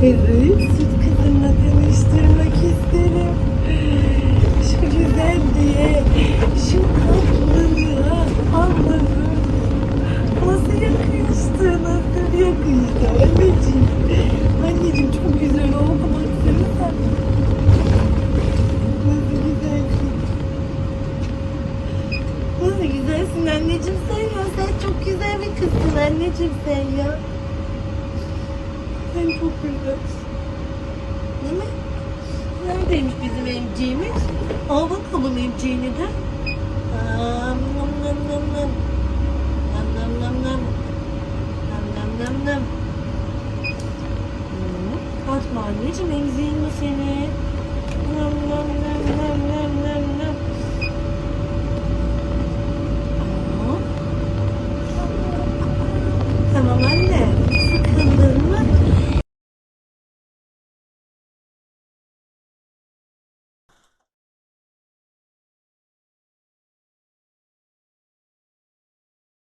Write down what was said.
Sizi süt kızımla tanıştırmak isterim. Şu güzelliğe, şu tatlılığa Allah'ım. Nasıl yakıştı, nasıl yakıştı anneciğim. Anneciğim çok güzel oldu baksana. Nasıl güzelsin. Nasıl güzelsin anneciğim sen ya. Sen çok güzel bir kızsın anneciğim sen ya. Canım çok. Değil mi? Neredeymiş bizim emciğimiz? Al bakalım emciğini de. Nam nam nam nam. Nam nam nam nam. Nam nam nam nam. Hmm, Atma anneciğim emziğin mi seni? Nam nam nam nam nam nam nam. Tamam anne.